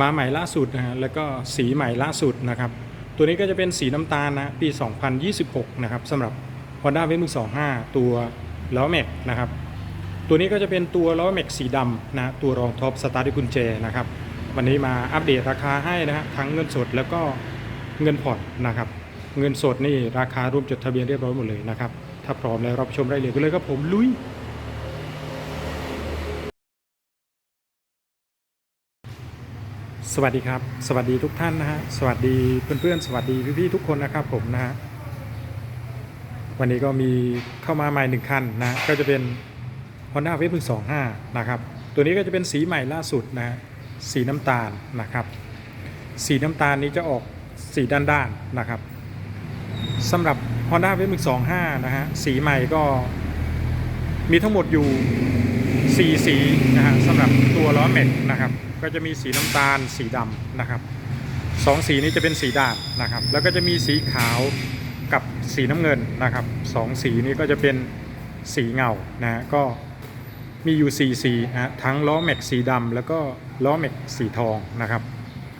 มาใหม่ล่าสุดนะฮะแล้วก็สีใหม่ล่าสุดนะครับ ตัวนี้ก็จะเป็นสีน้ำตาลนะปี 2026 นะครับสำหรับ Honda w e b 125ตัวล้อแม็กนะครับ ตัวนี้ก็จะเป็นตัวล้อแม็กสีดำนะตัวรองท็อปสตาร์ทด้วยกุญแจนะครับ วันนี้มาอัปเดตราคาให้นะฮะทั้งเงินสดแล้วก็เงินผ่อนนะครับ เงินสดนี่ราคารวมจดทะเบียนเรียบร้อยหมดเลยนะครับ ถ้าพร้อมแล้วรับชมได้เลยก็เลยครับผมลุย สวัสดีครับ สวัสดีทุกท่านนะฮะสวัสดีเพื่อนๆ สวัสดีพี่ๆทุกคนนะครับผมนะฮะวันนี้ก็มีเข้ามาใหม่หนึ่งคันนะก็จะเป็น Honda w a v e 125 นะครับ ตัวนี้ก็จะเป็นสีใหม่ล่าสุดนะสีน้ำตาลนะครับ สีน้ำตาลนี้จะออกสีด้านๆนะครับสำหรับ Honda w a v e 125 นะฮะสีใหม่ก็มีทั้งหมดอยู่ 4 สีนะฮะสำหรับตัวล้อแม็กนะครับ ก็จะมีสีน้ำตาลสีดำนะครับสองสีนี้จะเป็นสีด่านนะครับ แล้วก็จะมีสีขาวกับสีน้ำเงินนะครับสองสีนี้ก็จะเป็นสีเงานะฮะก็มีอยู่ 4 สีนะฮะทั้งล้อแม็กสีดำแล้วก็ล้อแม็กสีทองนะครับ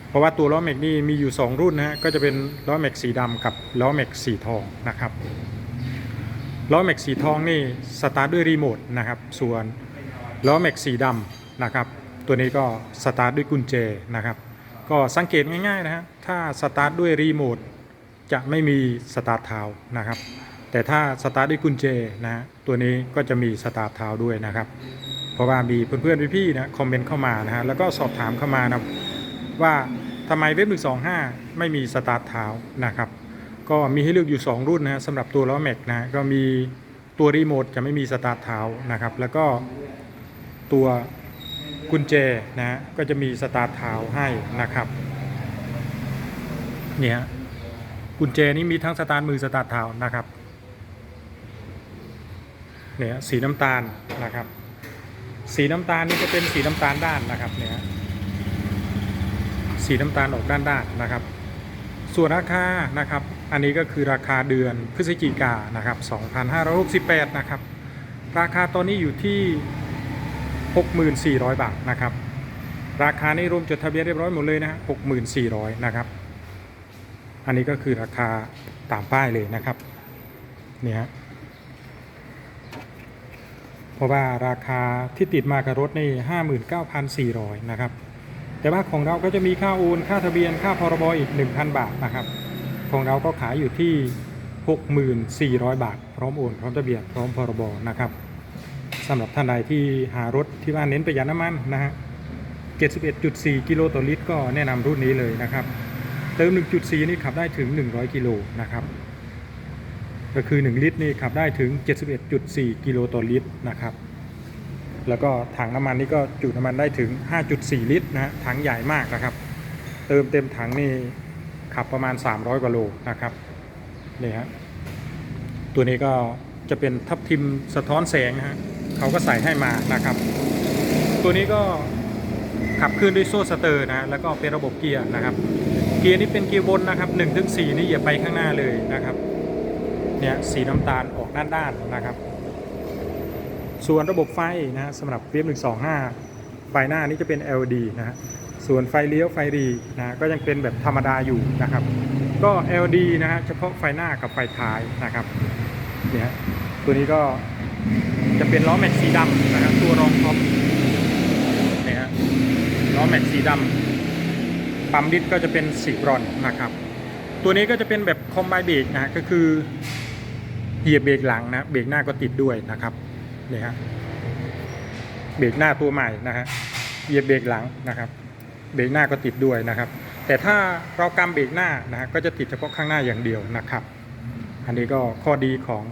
เพราะว่าตัวล้อแม็กนี่มีอยู่ 2 รุ่นนะฮะก็จะเป็นล้อแม็กสีดำกับล้อแม็กสีทองนะครับล้อแม็กสีทองนี่สตาร์ทด้วยรีโมทนะครับส่วนล้อแม็กสีดำนะครับ ตัวนี้ก็สตาร์ทด้วยกุญแจนะครับ ก็สังเกตง่ายๆนะฮะถ้าสตาร์ทด้วยรีโมทจะไม่มีสตาร์ทเท้านะครับ แต่ถ้าสตาร์ทด้วยกุญแจนะฮะตัวนี้ก็จะมีสตาร์ทเท้าด้วยนะครับ เพราะว่ามีเพื่อนๆพี่ๆนะคอมเมนต์เข้ามานะฮะแล้วก็สอบถามเข้ามานะว่าทำไมเว็บ125ไม่มีสตาร์ทเท้านะครับก็มีให้เลือกอยู่ 2 รุ่นนะฮะสำหรับตัวล้อแม็กนะก็มีตัวรีโมทจะไม่มีสตาร์ทเท้านะครับ แล้วก็ตัว กุญแจนะฮะก็จะมีสตาร์ทเท้าให้นะครับเนี่ยกุญแจนี้มีทั้งสตาร์ทมือสตาร์ทเท้านะครับเนี่ยสีน้ำตาลนะครับ สีน้ำตาลนี่จะเป็นสีน้ำตาลด้านนะครับเนี่ยสีน้ำตาลออกด้านด้านนะครับ ส่วนราคานะครับ อันนี้ก็คือราคาเดือนพฤศจิกายนนะครับ 2568 นะครับ ราคาตอนนี้อยู่ที่ 64,000 บาทนะครับ ราคานี้รวมจดทะเบียนเรียบร้อยหมดเลยนะฮะ64,000นะครับ อันนี้ก็คือราคาตามป้ายเลยนะครับเนี่ยฮะ เพราะว่าราคาที่ติดมากับรถนี่ 59,400 นะครับ แต่ว่าของเราก็จะมีค่าโอน ค่าทะเบียน ค่าพรบอีก 1,000 บาทนะครับ ของเราก็ขายอยู่ที่ 64,000บาท พร้อมโอน พร้อมทะเบียน พร้อมพรบนะครับ สำหรับท่านใดที่หารถที่ว่าเน้นประหยัดน้ำมันนะฮะ 71.4 กิโลต่อลิตร ก็แนะนำรุ่นนี้เลยนะครับ เติม 1.4 นี่ขับได้ถึง 100 กิโลนะครับ ก็คือ 1 ลิตรนี่ขับได้ถึง 71.4 กิโลต่อลิตรนะครับ แล้วก็ถังน้ำมันนี่ก็จุน้ำมันได้ถึง 5.4 ลิตรนะฮะ ถังใหญ่มากนะครับ เติมเต็มถังนี่ขับประมาณ 300 กว่าโลนะครับ นี่ฮะ ตัวนี้ก็จะเป็นทับทิมสะท้อนแสงนะฮะ เขาก็ใส่ให้มานะครับ ตัวนี้ก็ขับเคลื่อนด้วยโซ่สเตอร์นะแล้วก็เป็นระบบเกียร์นะครับ เกียร์นี่เป็นเกียร์บนนะครับ1ถึง4นี่เหยียบไปข้างหน้าเลยนะครับเนี่ยสีน้ำตาลออกด้านๆนนะครับ ส่วนระบบไฟนะฮะสำหรับเวฟ125ไฟหน้านี่จะเป็น LED นะฮะส่วนไฟเลี้ยวไฟรีนะก็ยังเป็นแบบธรรมดาอยู่นะครับ ก็ LED นะฮะเฉพาะไฟหน้ากับไฟท้ายนะครับเนี่ยตัวนี้ก็ เป็นล้อแม็กสีดำนะครับตัวรองท็อปเนี่ยฮะล้อแม็กสีดำปั๊มดิสก็จะเป็นสีบรอนนะครับ ตัวนี้ก็จะเป็นแบบคอมไบเบรกนะฮะก็คือเหยียบเบรกหลังนะเบรกหน้าก็ติดด้วยนะครับเนี่ยฮะเบรกหน้าตัวใหม่นะฮะเหยียบเบรกหลังนะครับเบรกหน้าก็ติดด้วยนะครับ แต่ถ้าเรากำเบรกหน้านะฮะก็จะติดเฉพาะข้างหน้าอย่างเดียวนะครับ อันนี้ก็ข้อดีของ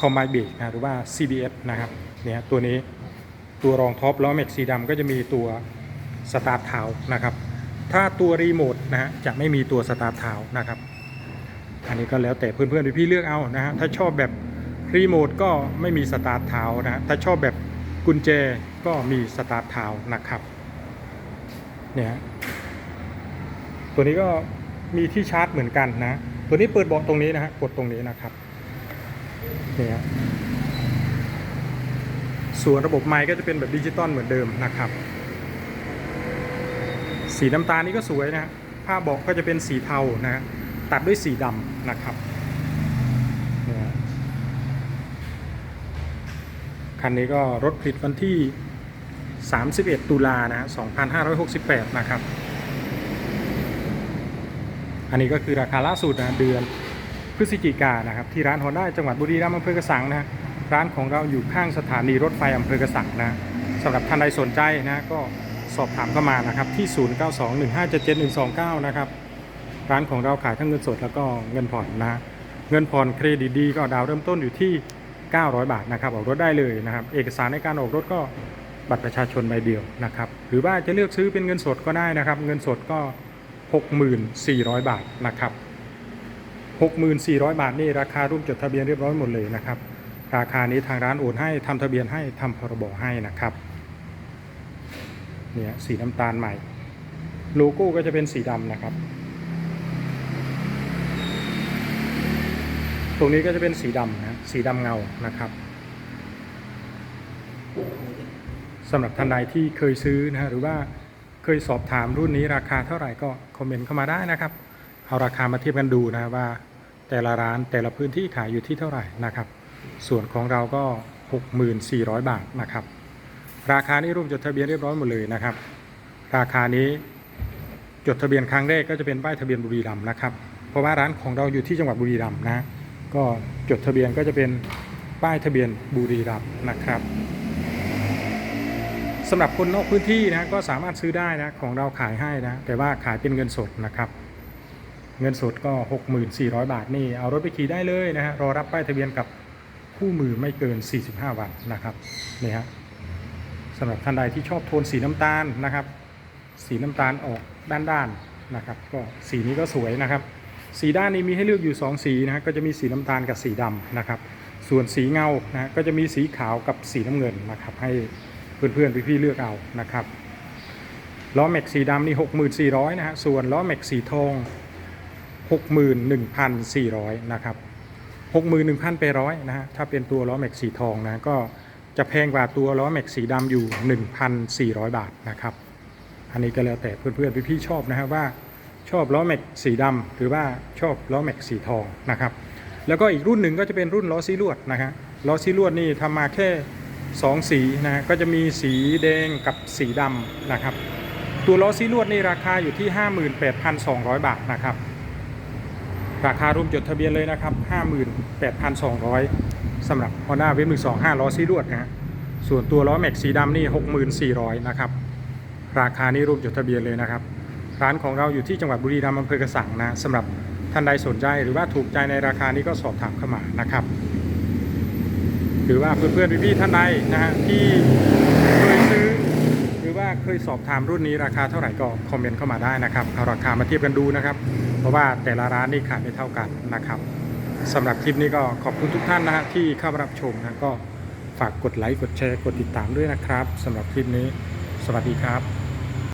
คอมไบเบรกนะหรือว่า CBS นะครับเนี่ยตัวนี้ตัวรองท็อปล้อแม็กสีดำก็จะมีตัวสตาร์ทเท้านะครับ ถ้าตัวรีโมทนะฮะจะไม่มีตัวสตาร์ทเท้านะครับ อันนี้ก็แล้วแต่เพื่อนๆพี่เลือกเอานะฮะถ้าชอบแบบรีโมทก็ไม่มีสตาร์ทเท้านะฮะถ้าชอบแบบกุญแจก็มีสตาร์ทเท้านะครับเนี่ยตัวนี้ก็มีที่ชาร์จเหมือนกันนะ ตัวนี้เปิดเบาะตรงนี้นะฮะกดตรงนี้นะครับ นี่ยส่วนระบบไมค์ก็จะเป็นแบบดิจิตอลเหมือนเดิมนะครับ สีน้ำตาลนี่ก็สวยนะผ้าเบาะก็จะเป็นสีเทานะตัดด้วยสีดำนะครับคันนี้ก็รถผลิตวันที่ 31 ตุลานะฮะ2568 นะครับ อันนี้ก็คือราคาล่าสุดนะเดือน พฤศจิกายนะครับที่ร้านฮอนด้าจังหวัดบุรีรัมย์อำเภอกระสังนะร้านของเราอยู่ข้างสถานีรถไฟอำเภอกระสังนะสำหรับท่านใดสนใจนะก็สอบถามเข้ามานะครับที่ 0921577129 นะครับร้านของเราขายทั้งเงินสดแล้วก็เงินผ่อนนะฮะเงินผ่อนเครดิตดีก็ดาวเริ่มต้นอยู่ที่ 900 บาทนะครับออกรถได้เลยนะครับ เอกสารในการออกรถก็บัตรประชาชนใบเดียวนะครับหรือว่าจะเลือกซื้อเป็นเงินสดก็ได้นะครับ เงินสดก็ 6,400 บาทนะครับ 6,400 บาทนี่ราคาร่วมจดทะเบียนเรียบร้อยหมดเลยนะครับ ราคานี้ทางร้านโอนให้ทำทะเบียนให้ทำพรบให้นะครับเนี่ยสีน้ำตาลใหม่ โลโก้ก็จะเป็นสีดำนะครับ ตรงนี้ก็จะเป็นสีดำนะสีดำเงานะครับสำหรับท่านใดที่เคยซื้อนะฮะหรือว่าเคยสอบถามรุ่นนี้ราคาเท่าไหร่ก็คอมเมนต์เข้ามาได้นะครับ เอาราคามาเทียบกันดูนะว่า แต่ละร้านแต่ละพื้นที่ขายอยู่ที่เท่าไหร่นะครับ ส่วนของเราก็ 6,400 บาทนะครับ ราคานี้รวมจดทะเบียนเรียบร้อยหมดเลยนะครับ ราคานี้จดทะเบียนครั้งแรกก็จะเป็นป้ายทะเบียนบุรีรัมย์นะครับ เพราะว่าร้านของเราอยู่ที่จังหวัดบุรีรัมย์นะ ก็จดทะเบียนก็จะเป็นป้ายทะเบียนบุรีรัมย์นะครับสำหรับคนนอกพื้นที่นะก็สามารถซื้อได้นะของเราขายให้นะแต่ว่าขายเป็นเงินสดนะครับ เงินสดก็ 6,400 บาทนี่เอารถไปขี่ได้เลยนะฮะรอรับป้ายทะเบียนกับคู่มือไม่เกิน 45 วันนะครับนี่ฮะสำหรับท่านใดที่ชอบโทนสีน้ำตาลนะครับ สีน้ำตาลออกด้านๆนะครับ ก็สีนี้ก็สวยนะครับ สีด้านนี้มีให้เลือกอยู่ 2 สีนะฮะก็จะมีสีน้ำตาลกับสีดำนะครับ ส่วนสีเงานะฮะก็จะมีสีขาวกับสีน้ำเงินนะครับ ให้เพื่อนๆพี่ๆเลือกเอานะครับล้อแม็กสีดำนี่ 6,400นะฮะส่วนล้อแม็กสีทอง 61,400 นะครับ 61,800 นะฮะ ถ้าเป็นตัวล้อแม็กสีทองนะ ก็จะแพงกว่าตัวล้อแม็กสีดำอยู่ 1,400 บาทนะครับ อันนี้ก็แล้วแต่เพื่อนๆพี่ๆชอบนะฮะว่าชอบล้อแม็กสีดำหรือว่าชอบล้อแม็กสีทองนะครับ แล้วก็อีกรุ่นหนึ่งก็จะเป็นรุ่นล้อซีลวดนะฮะ ล้อซีลวดนี่ทำมาแค่ 2 สีนะฮะก็จะมีสีแดงกับสีดำนะครับ ตัวล้อซีลวดนี่ราคาอยู่ที่ 58,200 บาทนะครับ ราคารวมจดทะเบียนเลยนะครับ 58,200สำหรับ Honda w a v 1 2 5ล้อซีรวดนะฮะส่วนตัวล้อแม็กสีดำนี่ 64,000 นะครับ ราคานี้รวมจดทะเบียนเลยนะครับ ร้านของเราอยู่ที่จังหวัดบุรีรัมย์อำเภอกระสังนะสำหรับท่านใดสนใจหรือว่าถูกใจในราคานี้ก็สอบถามเข้ามานะครับ หรือว่าเพื่อนๆพี่ๆท่านใดนะฮะที่เคยซื้อ หรือว่าเคยสอบถามรุ่นนี้ราคาเท่าไหร่ก็คอมเมนต์เข้ามาได้นะครับเอาราคามาเทียบกันดูนะครับ เพราะว่าแต่ละร้านนี่ขายไม่เท่ากันนะครับสำหรับคลิปนี้ก็ขอบคุณทุกท่านนะฮะที่เข้ามารับชมนะก็ฝากกดไลค์กดแชร์กดติดตามด้วยนะครับสำหรับคลิปนี้ สวัสดีครับ